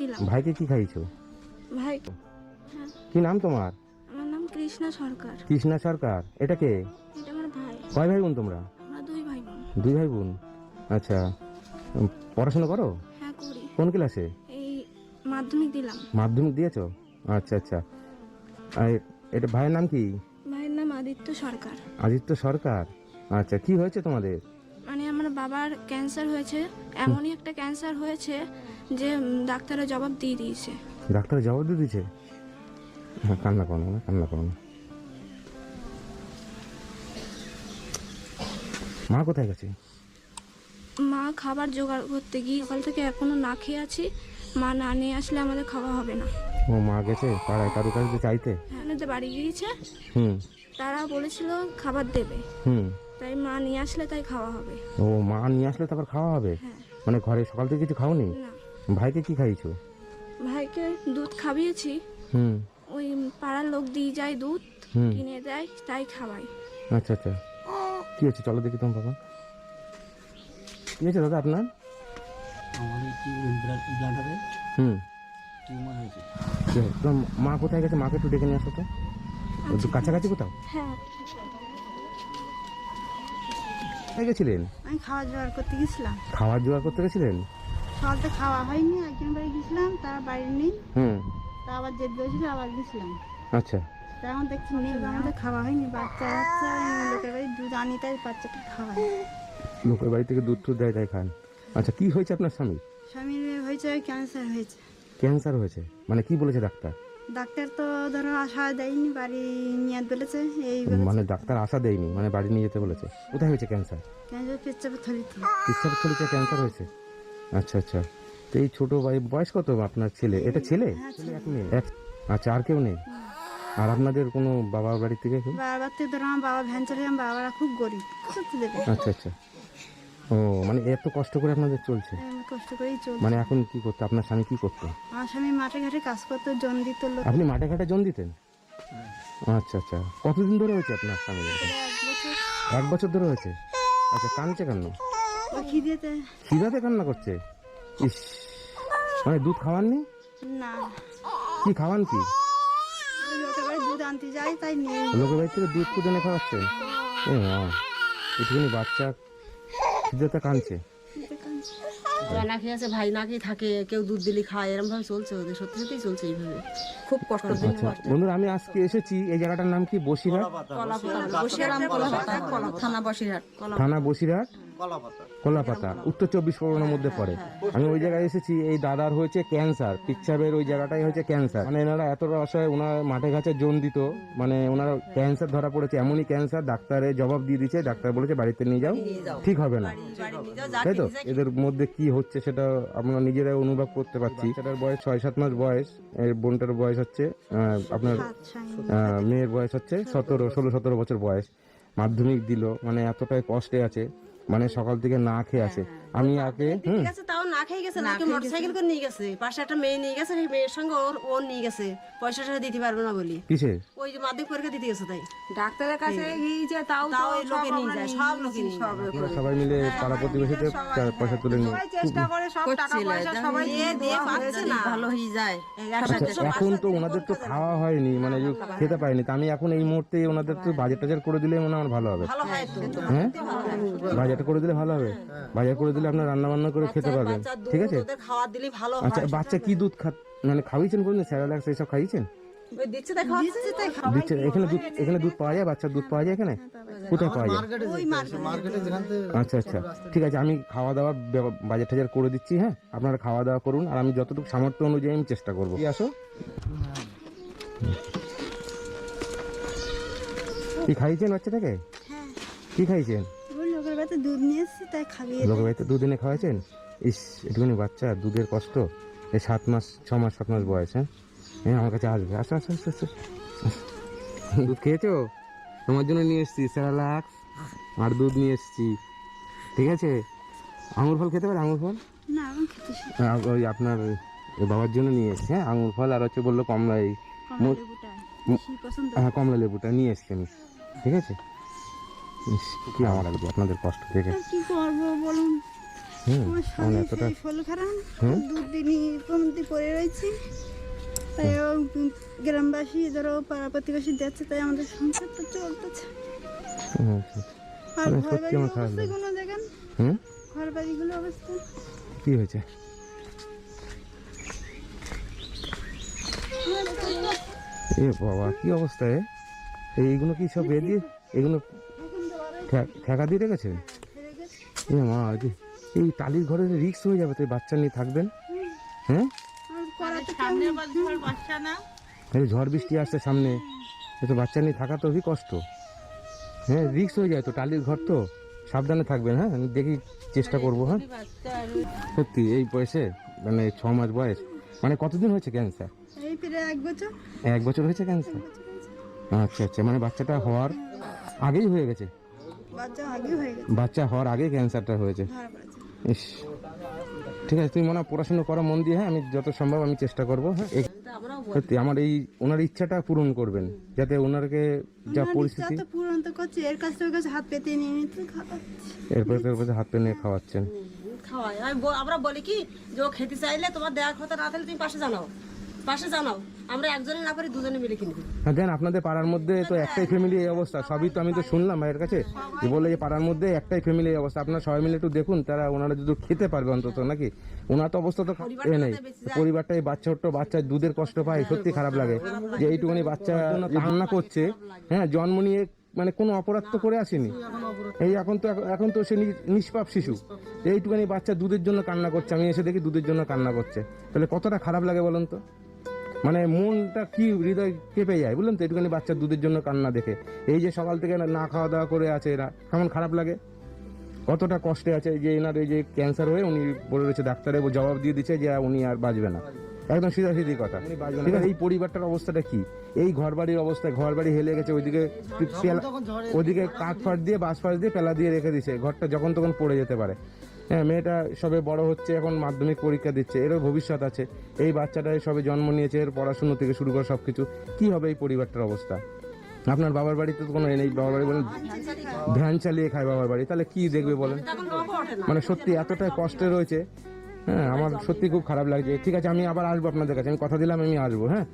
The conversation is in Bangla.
দিলাম। ভাইকে কি খাইছো ভাই। হ্যাঁ কি নাম তোমার? আমার নাম কৃষ্ণা সরকার। কৃষ্ণা সরকার। এটা কে? এটা আমার ভাই। কয় ভাই বোন তোমরা? আমরা দুই ভাই বোন দুই ভাই বোন আচ্ছা পড়াশোনা করো? হ্যাঁ করি। কোন ক্লাসে? এই মাধ্যমিক দিলাম। মাধ্যমিক দিয়েছ? আচ্ছা আচ্ছা। আর এটা ভাইয়ের নাম কি? ভাইয়ের নাম আদিত্য সরকার। আদিত্য সরকার। আচ্ছা কি হয়েছে তোমাদের? বাবার ক্যান্সার হয়েছে এমনই একটা ক্যান্সার হয়েছে যে ডাক্তারের জবাব দিয়ে দিয়েছে। ডাক্তার জবাব দিয়ে দিয়েছে? হ্যাঁ কান্না করো না কান্না করো না। মা কোথায় গেছে? মা খাবার জোগাড় করতে গিয়ে সকাল থেকে এখনও না খেয়ে আছি। মা না নিয়ে আসলে আমাদের খাওয়া হবে না। ও মা গেছে? পাড়ায় কারও কাছে চাইতে? হ্যাঁ বাড়ি গিয়েছে। হুম। তারা বলেছিল খাবার দেবে। হুম। তাই মা নিয়ে আসলে তাই খাওয়া হবে। ও মা নিয়ে আসলে তারপর খাওয়া হবে? হ্যাঁ। মানে ঘরে সকাল থেকে কিছু খাওনি? না। ভাইকে কি খাইছো ভাইকে দুধ খাবিয়েছি। হুম। ওই পাড়ার লোক দিয়ে যায় দুধ হুম। কিনে দেয় তাই খাওয়াই। আচ্ছা আচ্ছা। কি হচ্ছে চলো দেখি তোমার বাবা। কি হয়েছে দাদা আপনার? আমার একটি ব্লাডারে হুম। টিউমার হয়েছে? মা কোথায় গেছে? মাকে একটু ডেকে নিয়ে আসো তো। একটু কাছাকাছি কোথাও? হ্যাঁ। কোথায় গেছিলেন? আমি খাওয়া জোগাড় করতে গেছিলাম। খাবার জোগাড় করতে গেছিলেন? সকালতে খাওয়া হয়নি একজন বাড়ি গেছিলাম তারা বাড়ি নেই। হুম। তা আবার জেদ বসেছিল আবার গেছিলাম। আচ্ছা। এখন দেখছি নেই আমাদের খাওয়া হয়নি বাচ্চা বাচ্চা লোকের বাড়ি দুধ আনি তাই বাচ্চাটা খাওয়াই লোকের বাড়ি থেকে দুধ টুধ দেয় তাই খান। আচ্ছা কি হয়েছে আপনার স্বামী স্বামীর হয়েছে ক্যান্সার হয়েছে। ক্যান্সার হয়েছে। মানে কি বলেছে ডাক্তার? ডাক্তার তো ধরো আশা দেয়নি বাড়ি নিয়ে বলেছে এই মানে ডাক্তার আশা দেয়নি মানে বাড়ি নিয়ে যেতে বলেছে। কোথায় হয়েছে ক্যান্সার ক্যান্সার পেচ্চাপে থলিতে থলিতে ক্যান্সার হয়েছে? আচ্ছা আচ্ছা। তো এই ছোট ভাই বয়স কত আপনার ছেলে? এটা ছেলে? এক মেয়ে। আচ্ছা আর কেউ নেই? আর আপনাদের কোনো বাবার বাড়ি থেকে কেউ? বারবার থেকে ধরো আমার বাবা ভ্যান চালিয়ে আমার বাবারা খুব গরিব। আচ্ছা আচ্ছা। ও মানে এত কষ্ট করে আপনাদের চলছে? কষ্ট করেই চলছে। মানে এখন কি করতো? আপনার স্বামী কি করতো? আমার স্বামী মাঠে ঘাটে কাজ করতো জন দিত আপনি মাঠে ঘাটে জন দিতেন? আচ্ছা আচ্ছা। কতদিন ধরে হয়েছে আপনার স্বামী এক বছর। ধরে হয়েছে? আচ্ছা কাঁদছে কেন? খিদেতে। খিদাতে কান্না করছে? ইস মানে দুধ খাওয়াননি? না। কি খাওয়ান কি? লোকের বাড়ি দুধ আনতে যাই তাই নিয়ে লোকের বাড়ি থেকে দুধ ফুটে এনে খাওয়াচ্ছেন। ও মা একটুখানি বাচ্চা খিদেতে কাঁদছে। ওরা না খেয়ে আছে ভাই না খেয়ে থাকে কেউ দুধ দিলি খায় এরকম ভাবে চলছে ওদের সত্যি সত্যিই চলছে এইভাবে। খুব কষ্ট আচ্ছা বন্ধুরা আমি আজকে এসেছি এই জায়গাটার নাম কি? বসিরহাট? থানা বসিরহাট। থানা বসিরহাট। কলাপাতা। কলাপাতা উত্তর চব্বিশ পরগনার মধ্যে পড়ে। আমি ওই জায়গায় এসেছি এই দাদার হয়েছে ক্যান্সার পিচ্ছাবের ওই জায়গাটাই হয়েছে ক্যান্সার। মানে এনারা এতটা অসহায় ওনার মাঠে ঘাটে জোন দিত মানে ওনার ক্যান্সার ধরা পড়েছে এমনই ক্যান্সার ডাক্তারে জবাব দিয়ে দিয়েছে ডাক্তার বলেছে বাড়িতে নিয়ে যাও ঠিক হবে না। তাই তো? এদের মধ্যে কি হচ্ছে সেটা আমরা নিজেরাই অনুভব করতে পারছি। সেটার বয়স ছয় সাত মাস বয়স এর বোনটার বয়স হচ্ছে আপনার মেয়ের বয়স হচ্ছে সতেরো। ষোলো সতেরো বছর বয়স। মাধ্যমিক দিল মানে এতটাই কষ্টে আছে। মানে সকাল থেকে না খেয়ে আছে আমি আগে হুম। না খেয়ে গেছে নাকি মোটরসাইকেল করে নিয়ে গেছে? পাশে একটা মেয়ে নিয়ে গেছে সেই মেয়ের সঙ্গে ওর ওর নিয়ে গেছে। পয়সা টয়সা দিতে পারবে না বলি। কিসে? ওই যে মাধ্যমিক পরীক্ষা দিতে গেছে তাই। ডাক্তারের কাছে গিয়েছে তাও তাও ওই লোকে নিয়ে যায় সব লোকে নিয়ে যায়। সবাই মিলে পাড়া প্রতিবেশীতে পয়সা তুলে নিয়ে। সবাই চেষ্টা করে সব টাকা পয়সা সবাই দিয়ে দিয়ে পাচ্ছে না। ভালো হয়ে যায়। এখন তো ওনাদের তো খাওয়া হয়নি মানে যে খেতে পায়নি তা আমি এখন এই মুহূর্তে ওনাদের তো বাজার টাজার করে দিলে মনে আমার ভালো হবে। ভালো হয় তো। হ্যাঁ? বাজারটা করে দিলে ভালো হবে? বাজার করে দিলে আপনার রান্না বান্না করে খেতে পারবেন। বাচ্চার দুধ ঠিক আছে? ওদের খাওয়া দিলে ভালো হয় আচ্ছা বাচ্চা কি দুধ খা মানে খাওয়াইছেন কোনদিন স্যারালাক্স এইসব খাইয়েছেন? ওই দিচ্ছে তাই খাওয়া তাই দিচ্ছে এখানে দুধ এখানে দুধ পাওয়া যায় বাচ্চার দুধ পাওয়া যায় এখানে? কোথায় পাওয়া যায়? আচ্ছা আচ্ছা। ঠিক আছে আমি খাওয়া দাওয়া বাজার টাজার করে দিচ্ছি হ্যাঁ? আপনারা খাওয়া দাওয়া করুন আর আমি যতটুকু সামর্থ্য অনুযায়ী আমি চেষ্টা করব। আসো। কি খাইয়েছেন বাচ্চাটাকে? কি খাইছেন লোকের বাড়িতে দুধ নিয়ে এসেছি তাই খাইয়ে লোকের বাড়িতে দুদিনে খাওয়াইছেন ইস একটুখানি বাচ্চা দুধের কষ্ট। এই সাত মাস ছ মাস সাত মাস বয়স হ্যাঁ? হ্যাঁ আমার কাছে আসবে। আসো আসো আসো আসো। দুধ খেয়েছো? তোমার জন্য নিয়ে এসছি স্যারালাক্স আর দুধ নিয়ে এসছি। ঠিক আছে? আঙুর ফল খেতে পারে আঙুর ফল? হ্যাঁ, ওই আপনার বাবার জন্য নিয়ে এসছি হ্যাঁ আঙুর ফল। আর হচ্ছে বলল কমলা এই হ্যাঁ কমলা লেবুটা নিয়ে এসছি আমি। ঠিক আছে? ইস, কি আমার লাগবে আপনাদের কষ্ট দেখে। কি করব বলুন? হুম খারাপ? দুদিনই পড়ে রয়েছি। তাই গ্রামবাসী ধরো পাড়া প্রতিবেশী দিচ্ছে তাই আমাদের সংসারটা চলতেছে। হুম, আর ঘর সত্যি বাড়ির আমার অবস্থা কোনো দেখেন? হুম? ঘর বাড়িগুলো অবস্থা? কি হয়েছে? এ বাবা কি অবস্থা এ? এইগুলো কি সব বেরিয়ে এগুলো ঠেকা দিয়ে রেখেছে? এ মা এ- এই টালির ঘরে রিক্স হয়ে যাবে তো বাচ্চা নিয়ে থাকবেন। হ্যাঁ এই ঝড় বৃষ্টি আসছে সামনে। তো বাচ্চা নিয়ে থাকা তো খুবই কষ্ট। হ্যাঁ রিক্স হয়ে যায় তো টালির ঘর তো। সাবধানে থাকবেন হ্যাঁ? আমি দেখি চেষ্টা করব হ্যাঁ? সত্যি এই বয়সে মানে ছ মাস বয়স। মানে কতদিন হয়েছে ক্যান্সার এক বছর। হয়েছে ক্যান্সার আচ্ছা আচ্ছা মানে বাচ্চাটা হওয়ার আগেই হয়ে গেছে? বাচ্চা হয়ে হওয়ার আগে ক্যান্সারটা হয়েছে? পড়েছে ইস। ঠিক আছে তুমি মনে হয় পড়াশোনা করো মন দিয়ে হ্যাঁ আমি যত সম্ভব আমি চেষ্টা করব হ্যাঁ সত্যি আমার এই ওনার ইচ্ছাটা পূরণ করবেন যাতে ওনারকে যা পরিস্থিতি তো পূরণ তো করছে এর কাছ থেকে ওর কাছে হাত পেতে নিয়ে নিতে এরপরে তো এরপরে হাত পে নিয়ে খাওয়াচ্ছেন। খাওয়াই আমরা বলি কি যে ও খেতে চাইলে তোমার দেওয়ার কথা না থাকলে তুমি পাশে জানাও। পাশে জানাও। আমরা একজনে না পারি দুজনে মিলে কিনবি। হ্যাঁ দেন আপনাদের পাড়ার মধ্যে তো একটাই ফ্যামিলি এই অবস্থা। সবই তো আমি তো শুনলাম ভাইয়ের কাছে যে বলে যে পাড়ার মধ্যে একটাই ফ্যামিলি এই অবস্থা। আপনারা সবাই মিলে একটু দেখুন তারা ওনারা যদি খেতে পারবে অন্তত নাকি? ওনার তো অবস্থা তো এ নেই। পরিবারটা এই বাচ্চা ছোট্ট বাচ্চা দুধের কষ্ট পায় সত্যি খারাপ লাগে। যে এইটুকুনি বাচ্চা রান্না করছে হ্যাঁ জন্ম নিয়ে মানে কোনো অপরাধ তো করে আসেনি। এই এখন তো এখন তো সে নিষ্পাপ শিশু। এইটুখানি বাচ্চা দুধের জন্য কান্না করছে আমি এসে দেখি দুধের জন্য কান্না করছে। তাহলে কতটা খারাপ লাগে বলুন তো? মানে মনটা কি হৃদয় কেঁপে যায় বুঝলেন তো? একটুখানি বাচ্চার দুধের জন্য কান্না দেখে। এই যে সকাল থেকে না- না খাওয়া দাওয়া করে আছে এরা কেমন খারাপ লাগে? কতটা কষ্টে আছে যে এনার এই যে ক্যান্সার হয়ে উনি বলে রয়েছে ডাক্তারে জবাব দিয়ে দিচ্ছে যে উনি আর বাঁচবে না। একদম সিধা সিধি কথা ঠিক আছে এই পরিবারটার অবস্থাটা কি? এই ঘর বাড়ির অবস্থা ঘর বাড়ি হেলে গেছে ওইদিকে ওইদিকে কাঠ ফাট দিয়ে বাঁশ ফাঁস দিয়ে পেলা দিয়ে রেখে দিছে ঘরটা যখন তখন পড়ে যেতে পারে। হ্যাঁ মেয়েটা সবে বড় হচ্ছে, এখন মাধ্যমিক পরীক্ষা দিচ্ছে, এরও ভবিষ্যৎ আছে। এই বাচ্চাটা সবে জন্ম নিয়েছে, এর পড়াশুনো থেকে শুরু করে সবকিছু। কি হবে এই পরিবারটার অবস্থা? আপনার বাবার বাড়িতে তো কোনো নেই, বাবার বাড়ি বলেন, ভ্যান চালিয়ে খায় বাবার বাড়ি, তাহলে কি দেখবে বলেন? মানে সত্যি এতটাই কষ্টে রয়েছে। হ্যাঁ আমার সত্যি খুব খারাপ লাগছে। ঠিক আছে, আমি আবার আসব আপনাদের কাছে, আমি কথা দিলাম, আমি আসব হ্যাঁ?